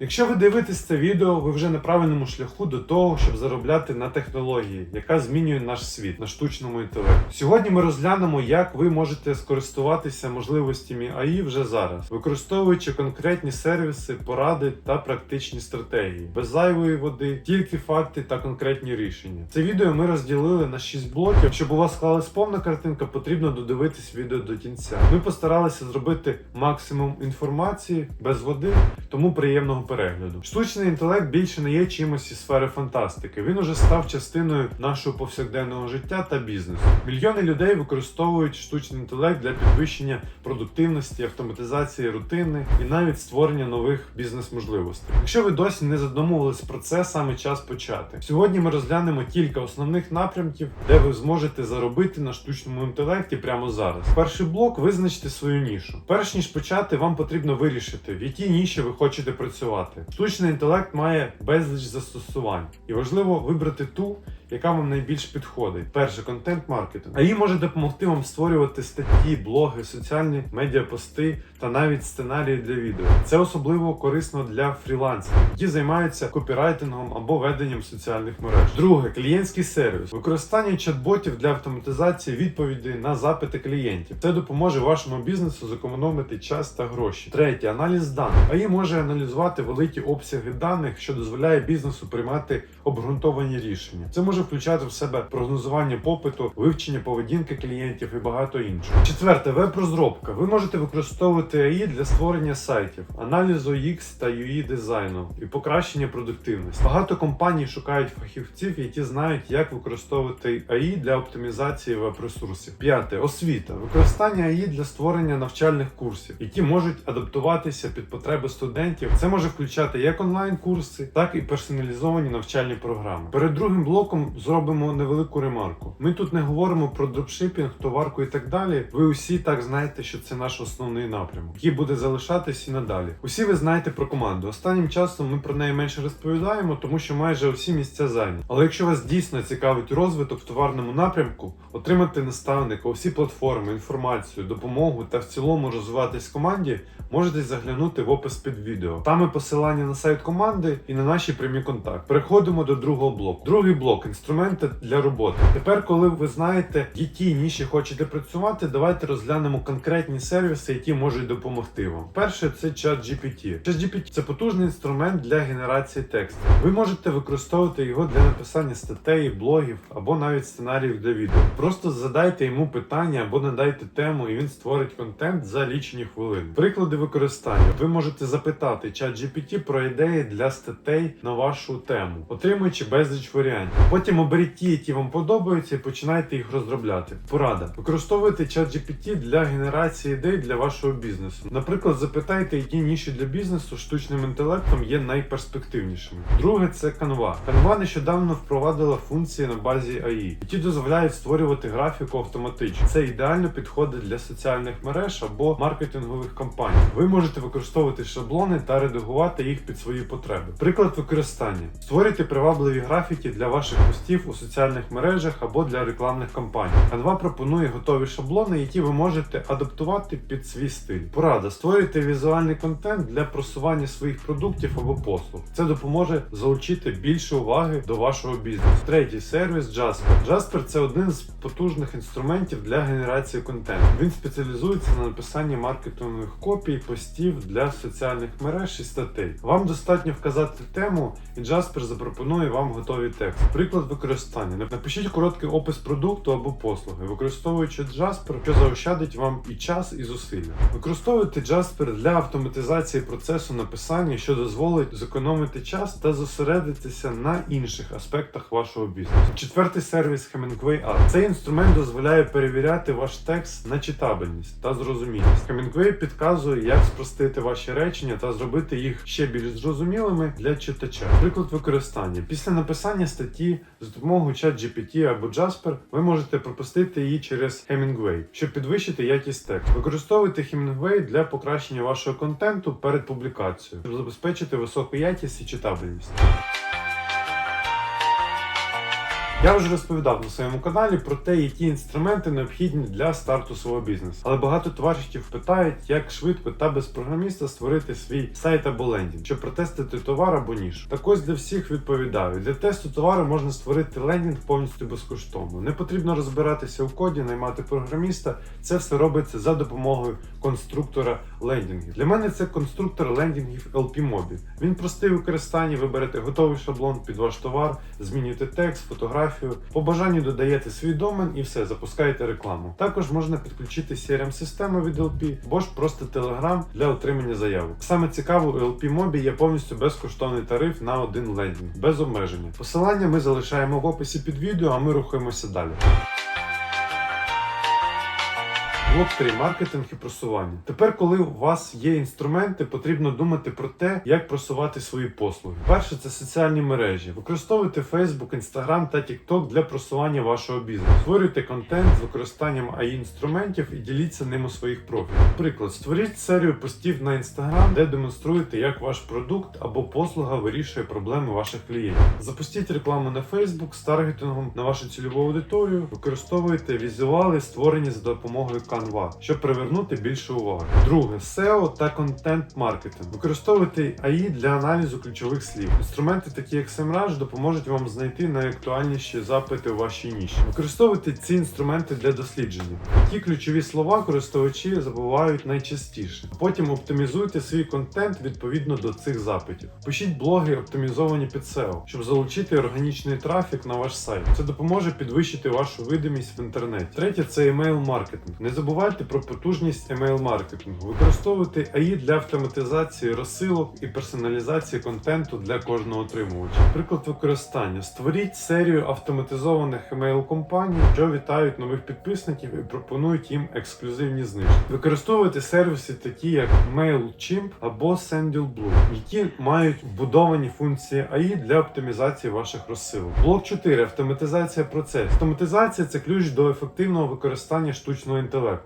Якщо ви дивитесь це відео, ви вже на правильному шляху до того, щоб заробляти на технології, яка змінює наш світ на штучному інтелекті. Сьогодні ми розглянемо, як ви можете скористуватися можливостями АІ вже зараз, використовуючи конкретні сервіси, поради та практичні стратегії, без зайвої води, тільки факти та конкретні рішення. Це відео ми розділили на 6 блоків. Щоб у вас склалась повна картинка, потрібно додивитись відео до кінця. Ми постаралися зробити максимум інформації без води, тому приємного перегляду. Штучний інтелект більше не є чимось із сфери фантастики. Він уже став частиною нашого повсякденного життя та бізнесу. Мільйони людей використовують штучний інтелект для підвищення продуктивності, автоматизації рутини і навіть створення нових бізнес-можливостей. Якщо ви досі не задумувались про це, саме час почати. Сьогодні ми розглянемо кілька основних напрямків, де ви зможете заробити на штучному інтелекті прямо зараз. Перший блок визначте свою нішу. Перш ніж почати, вам потрібно вирішити, в якій ніші ви хочете працювати. Штучний інтелект має безліч застосувань, і важливо вибрати ту, яка вам найбільш підходить. Перше контент-маркетинг. АІ може допомогти вам створювати статті, блоги, соціальні медіапости та навіть сценарії для відео. Це особливо корисно для фрілансерів, які займаються копірайтингом або веденням соціальних мереж. Друге клієнтський сервіс. Використання чат-ботів для автоматизації відповідей на запити клієнтів. Це допоможе вашому бізнесу зекономити час та гроші. Третє аналіз даних. АІ може аналізувати великі обсяги даних, що дозволяє бізнесу приймати обґрунтовані рішення. Це може включати в себе прогнозування попиту, вивчення поведінки клієнтів і багато іншого. Четверте, веб-розробка. Ви можете використовувати АІ для створення сайтів, аналізу UX та UI дизайну і покращення продуктивності. Багато компаній шукають фахівців, які знають, як використовувати АІ для оптимізації веб-ресурсів. П'яте освіта. Використання АІ для створення навчальних курсів, які можуть адаптуватися під потреби студентів. Це може включати як онлайн-курси, так і персоналізовані навчальні програми. Перед другим блоком зробимо невелику ремарку. Ми тут не говоримо про дропшипінг, товарку і так далі. Ви усі так знаєте, що це наш основний напрямок, який буде залишатись і надалі. Усі ви знаєте про команду. Останнім часом ми про неї менше розповідаємо, тому що майже усі місця зайняті. Але якщо вас дійсно цікавить розвиток в товарному напрямку, отримати наставника, усі платформи, інформацію, допомогу та в цілому розвиватись в команді, можете заглянути в опис під відео. Там посилання на сайт команди і на наші прямі контакти. Переходимо до другого блоку. Другий блок інструменти для роботи. Тепер, коли ви знаєте, в якій ніші хочете працювати, давайте розглянемо конкретні сервіси, які можуть допомогти вам. Перше це ChatGPT. ChatGPT – це потужний інструмент для генерації тексту. Ви можете використовувати його для написання статей, блогів або навіть сценаріїв для відео. Просто задайте йому питання або надайте тему, і він створить контент за лічені хвилини. Приклади використання. Ви можете запитати ChatGPT про ідеї для статей на вашу тему, отримуючи безліч варіантів. Оберіть ті, які вам подобаються, і починайте їх розробляти. Порада. Використовуйте ChatGPT для генерації ідей для вашого бізнесу. Наприклад, запитайте, які ніші для бізнесу штучним інтелектом є найперспективнішими. Друге це Canva. Canva нещодавно впровадила функції на базі AI, які дозволяють створювати графіку автоматично. Це ідеально підходить для соціальних мереж або маркетингових кампаній. Ви можете використовувати шаблони та редагувати їх під свої потреби. Приклад використання: створюйте привабливі графіки для ваших постів у соціальних мережах або для рекламних кампаній. Canva пропонує готові шаблони, які ви можете адаптувати під свій стиль. Порада: створюйте візуальний контент для просування своїх продуктів або послуг. Це допоможе залучити більше уваги до вашого бізнесу. Третій сервіс Jasper. Jasper – це один з потужних інструментів для генерації контенту. Він спеціалізується на написанні маркетингових копій, постів для соціальних мереж і статей. Вам достатньо вказати тему, і Jasper запропонує вам готові тексти. Приклад використання. Напишіть короткий опис продукту або послуги, використовуючи Jasper, що заощадить вам і час, і зусилля. Використовуйте Jasper для автоматизації процесу написання, що дозволить зекономити час та зосередитися на інших аспектах вашого бізнесу. Четвертий сервіс Hemingway Art. Цей інструмент дозволяє перевіряти ваш текст на читабельність та зрозумілість. Hemingway підказує, як спростити ваші речення та зробити їх ще більш зрозумілими для читача. Приклад використання. Після написання статті з допомогою ChatGPT або Jasper ви можете пропустити її через Hemingway, щоб підвищити якість тексту. Використовуйте Hemingway для покращення вашого контенту перед публікацією, щоб забезпечити високу якість і читабельність. Я вже розповідав на своєму каналі про те, які інструменти необхідні для старту свого бізнесу. Але багато товаришів питають, як швидко та без програміста створити свій сайт або лендінг, щоб протестити товар або нішу. Так ось для всіх відповідаю. Для тесту товару можна створити лендінг повністю безкоштовно. Не потрібно розбиратися у коді, наймати програміста. Це все робиться за допомогою конструктора лендінгів. Для мене це конструктор лендінгів LP-Mobi. Він простий у використанні, ви берете готовий шаблон під ваш товар, змінюєте текст, фотографію. По бажанню додаєте свій домен і все, запускаєте рекламу. Також можна підключити CRM-систему від LP, або ж просто Telegram для отримання заявок. Саме цікаво, у LP-Mobi є повністю безкоштовний тариф на один лендінг, без обмеження. Посилання ми залишаємо в описі під відео, а ми рухаємося далі. Блок 3. маркетинг і просування. Тепер, коли у вас є інструменти, потрібно думати про те, як просувати свої послуги. Перше це соціальні мережі. Використовуйте Facebook, Instagram та TikTok для просування вашого бізнесу. Створюйте контент з використанням AI інструментів і діліться ним у своїх профілях. Приклад, створіть серію постів на Instagram, де демонструєте, як ваш продукт або послуга вирішує проблеми ваших клієнтів. Запустіть рекламу на Facebook з таргетингом на вашу цільову аудиторію. Використовуйте візуали, створені за допомогою Canva, щоб привернути більше уваги. Друге SEO та контент-маркетинг. Використовуйте AI для аналізу ключових слів. Інструменти, такі як SEMrush, допоможуть вам знайти найактуальніші запити у вашій ніші. Використовуйте ці інструменти для дослідження. Які ключові слова користувачі забувають найчастіше. Потім оптимізуйте свій контент відповідно до цих запитів. Пишіть блоги, оптимізовані під SEO, щоб залучити органічний трафік на ваш сайт. Це допоможе підвищити вашу видимість в інтернеті. Третє це email маркетинг. Не забувайте про потужність email маркетингу. Використовуйте AI для автоматизації розсилок і персоналізації контенту для кожного отримувача. Приклад використання: створіть серію автоматизованих email компаній, що вітають нових підписників і пропонують їм ексклюзивні знижки. Використовуйте сервіси, такі як MailChimp або SendilBlue, які мають вбудовані функції AI для оптимізації ваших розсилок. Блок 4. Автоматизація процесу. Автоматизація це ключ до ефективного використання штучного інтелекту.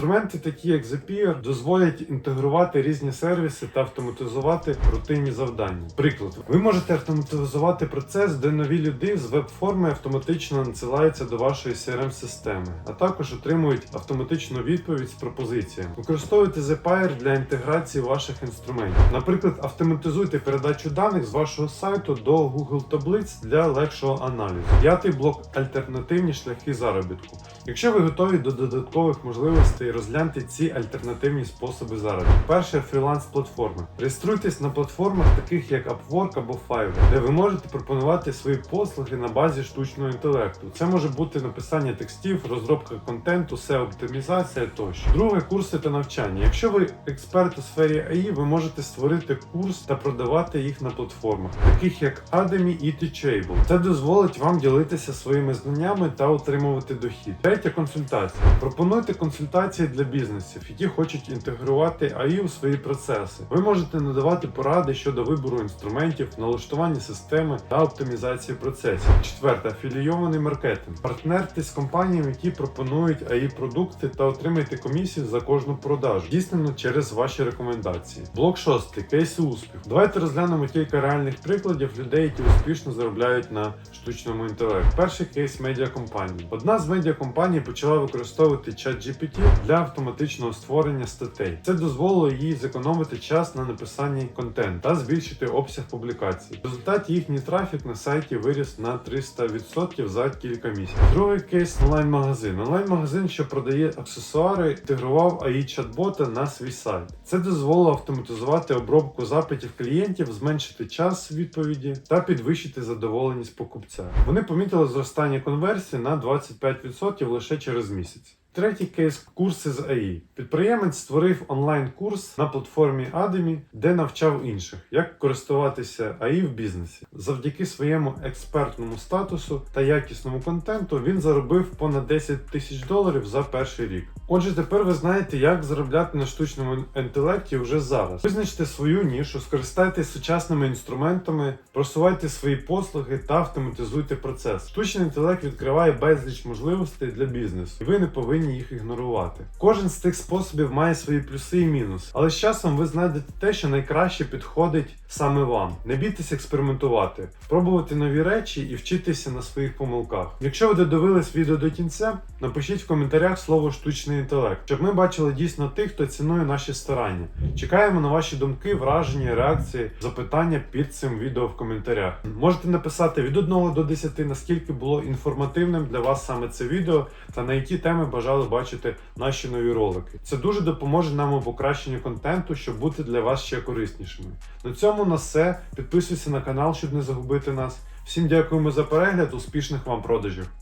Інструменти, такі як Zapier, дозволять інтегрувати різні сервіси та автоматизувати рутинні завдання. Приклад, ви можете автоматизувати процес, де нові люди з веб-форми автоматично надсилаються до вашої CRM-системи, а також отримують автоматичну відповідь з пропозиціями. Використовуйте Zapier для інтеграції ваших інструментів. Наприклад, автоматизуйте передачу даних з вашого сайту до Google таблиць для легшого аналізу. П'ятий блок альтернативні шляхи заробітку. Якщо ви готові до додаткових можливостей, розгляньте ці альтернативні способи заробітку. Перше фріланс-платформи. Реєструйтесь на платформах, таких як Upwork або Fiverr, де ви можете пропонувати свої послуги на базі штучного інтелекту. Це може бути написання текстів, розробка контенту, SEO оптимізація тощо. Друге курси та навчання. Якщо ви експерт у сфері AI, ви можете створити курс та продавати їх на платформах, таких як Udemy і Teachable. Це дозволить вам ділитися своїми знаннями та отримувати дохід. Третя консультація. Пропонуйте консультації для бізнесів, які хочуть інтегрувати AI у свої процеси. Ви можете надавати поради щодо вибору інструментів, налаштування системи та оптимізації процесів. Четверте афілійований маркетинг. Партнертесь з компаніями, які пропонують AI продукти та отримайте комісію за кожну продажу, здійснену через ваші рекомендації. Блок 6. Кейси успіху. Давайте розглянемо кілька реальних прикладів людей, які успішно заробляють на штучному інтелекті. Перший кейс медіакомпанії. Одна з медіакомпаній почала використовувати ChatGPT для автоматичного створення статей. Це дозволило їй зекономити час на написанні контенту та збільшити обсяг публікацій. В результаті їхній трафік на сайті виріс на 300% за кілька місяців. Другий кейс онлайн-магазин. Онлайн-магазин, що продає аксесуари, інтегрував AI чат-бота на свій сайт. Це дозволило автоматизувати обробку запитів клієнтів, зменшити час відповіді та підвищити задоволеність покупця. Вони помітили зростання конверсії на 25% лише через місяць. Третій кейс курси з АІ. Підприємець створив онлайн-курс на платформі Адемі, де навчав інших, як користуватися АІ в бізнесі. Завдяки своєму експертному статусу та якісному контенту він заробив понад 10 тисяч доларів за перший рік. Отже, тепер ви знаєте, як заробляти на штучному інтелекті вже зараз. Визначте свою нішу, скористайтесь сучасними інструментами, просувайте свої послуги та автоматизуйте процес. Штучний інтелект відкриває безліч можливостей для бізнесу, і ви не повинні їх ігнорувати. Кожен з цих способів має свої плюси і мінуси, але з часом ви знайдете те, що найкраще підходить саме вам. Не бійтесь експериментувати, пробувати нові речі і вчитися на своїх помилках. Якщо ви додивились відео до кінця, напишіть в коментарях слово штучний інтелект, щоб ми бачили дійсно тих, хто цінує наші старання. Чекаємо на ваші думки, враження, реакції, запитання під цим відео в коментарях. Можете написати від 1 до 10, наскільки було інформативним для вас саме це відео та на які теми бажали бачити наші нові ролики. Це дуже допоможе нам у покращенні контенту, щоб бути для вас ще кориснішими. На цьому у нас все. Підписуйся на канал, щоб не загубити нас. Всім дякуємо за перегляд, успішних вам продажів!